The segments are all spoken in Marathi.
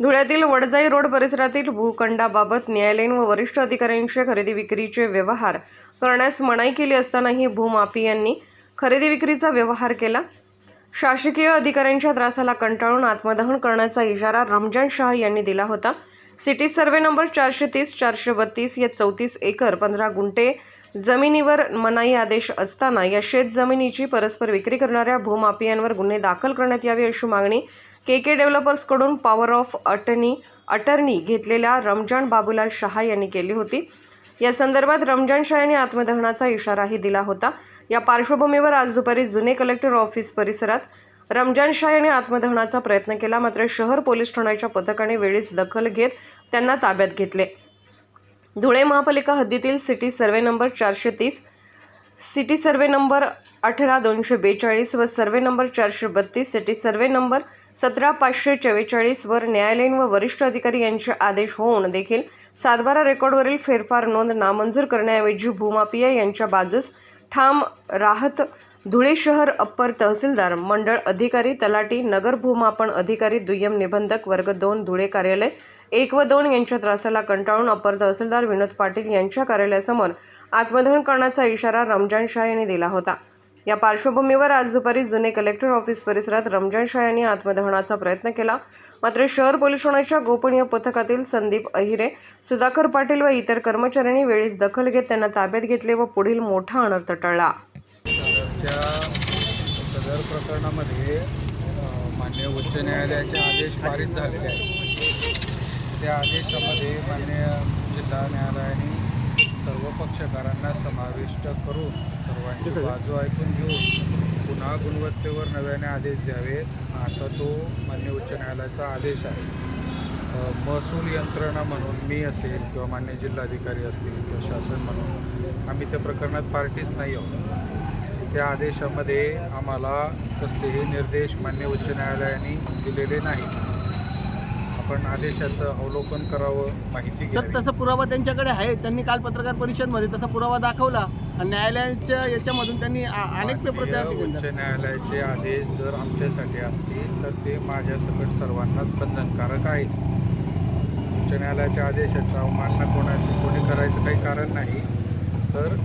धुळ्यातील वडजाई रोड परिसरातील भूखंडाबाबत न्यायालयीन व वरिष्ठ अधिकाऱ्यांचे खरेदी विक्रीचे व्यवहार करण्यास मनाई केली असतानाही भूमाफियांनी खरेदी विक्रीचा व्यवहार केला. शासकीय अधिकाऱ्यांच्या त्रासाला कंटाळून आत्मदहन करण्याचा इशारा रमजान शाह यांनी दिला होता. सिटी सर्वे नंबर चारशे तीस चारशे बत्तीस या चौतीस एकर पंधरा गुंठे जमिनीवर मनाई आदेश असताना या शेत जमिनीची परस्पर विक्री करणाऱ्या भूमाफियांवर गुन्हे दाखल करण्यात यावे अशी मागणी के के डेव्हलपर्सकडून पॉवर ऑफ अटर्नी अटर्नी घेतलेल्या रमजान बाबूलाल शहा यांनी केली होती. या संदर्भात रमजान शाह यांनी आत्मदहनाचा इशाराही दिला होता. या पार्श्वभूमीवर आज दुपारी जुने कलेक्टर ऑफिस परिसरात रमजान शाह यांनी आत्मदहनाचा प्रयत्न केला मात्र शहर पोलीस ठाण्याच्या पथकाने वेळीच दखल घेत त्यांना ताब्यात घेतले. धुळे महापालिका हद्दीतील सिटी सर्वे नंबर चारशे तीस सिटी सर्वे नंबर अठरा दोनशे बेचाळीस व सर्वे नंबर चारशे बत्तीस सिटी सर्वे नंबर सतरा पाचशे चव्वेचाळीसवर न्यायालयीन व वरिष्ठ अधिकारी यांचे आदेश होऊन देखील सातबारा रेकॉर्डवरील फेरफार नोंद नामंजूर करण्याऐवजी भूमापिया यांच्या बाजूस ठाम राहत धुळे शहर अप्पर तहसीलदार मंडळ अधिकारी तलाटी नगर भूमापन अधिकारी दुय्यम निबंधक वर्ग दोन धुळे कार्यालय एक व दोन यांच्या त्रासाला कंटाळून अप्पर तहसीलदार विनोद पाटील यांच्या कार्यालयासमोर आत्मदहन करण्याचा इशारा रमजान शाह यांनी दिला होता. या पार्श्वभूमीवर आज दुपारी जुने कलेक्टर ऑफिस परिसरात रमजान शाह यांनी आत्मदहनाचा प्रयत्न केला. मात्र शहर पोलीस ठाण्याच्या गोपनीय पथकातील संदीप अहिरे सुधाकर पाटील व इतर कर्मचाऱ्यांनी वेळीच दखल घेत त्यांना ताब्यात घेतले व पुढील मोठा अनर्थ टळला. सदर प्रकरणामध्ये अ, मान्य उच्च न्यायालयाचे आदेश पारित झालेले आहेत. त्या आदेशामध्ये मान्य जिल्हा न्यायालयाने सर्व पक्षकारांना समाविष्ट करून सर्वांची बाजू ऐकून घेऊन पुन्हा गुणवत्तेवर नव्याने आदेश द्यावेत असा तो मान्य उच्च न्यायालयाचा आदेश आहे. महसूल यंत्रणा म्हणून मी असेल किंवा मान्य जिल्हाधिकारी असतील किंवा शासन म्हणून आम्ही त्या प्रकरणात पार्टीच नाही आहोत. त्या आदेशामध्ये आम्हाला कसलेही निर्देश मान्य उच्च न्यायालयाने दिलेले नाहीत. आपण आदेशाचं अवलोकन करावं माहिती सर घ्यावी. तसा पुरावा त्यांच्याकडे आहे. त्यांनी काल पत्रकार परिषदमध्ये तसा पुरावा दाखवला आणि न्यायालयाच्या याच्यामधून त्यांनी आ- अनेक पेपर माननीय तयार उच्च केले न्यायालयाचे आदेश जर आमच्यासाठी असतील तर ते माझ्यासकट सर्वांनाच बंधनकारक आहेत. उच्च न्यायालयाच्या आदेशाचा अवमानना कोणाची कोणी करायचं काही कारण नाही. तर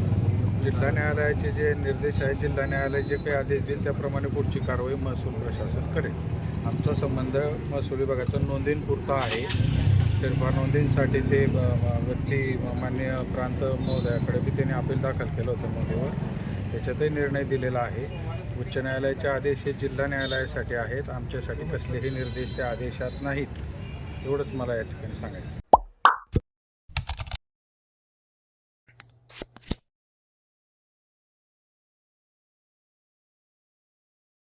जिल्हा न्यायालयाचे जे निर्देश आहेत जिल्हा न्यायालय जे काही आदेश देईल त्याप्रमाणे पुढची कारवाई महसूल प्रशासन करेल. आमचा संबंध महसूल विभागाचा नोंदींपुरता आहे. तर नोंदींसाठी ते व्यक्ती मान्य प्रांत महोदयाकडे बी त्यांनी अपील दाखल केलं होतं नोंदीवर. त्याच्यातही निर्णय दिलेला आहे. उच्च न्यायालयाचे आदेश हे जिल्हा न्यायालयासाठी आहेत. आमच्यासाठी कसलेही निर्देश त्या आदेशात नाहीत. एवढंच मला या ठिकाणी सांगायचं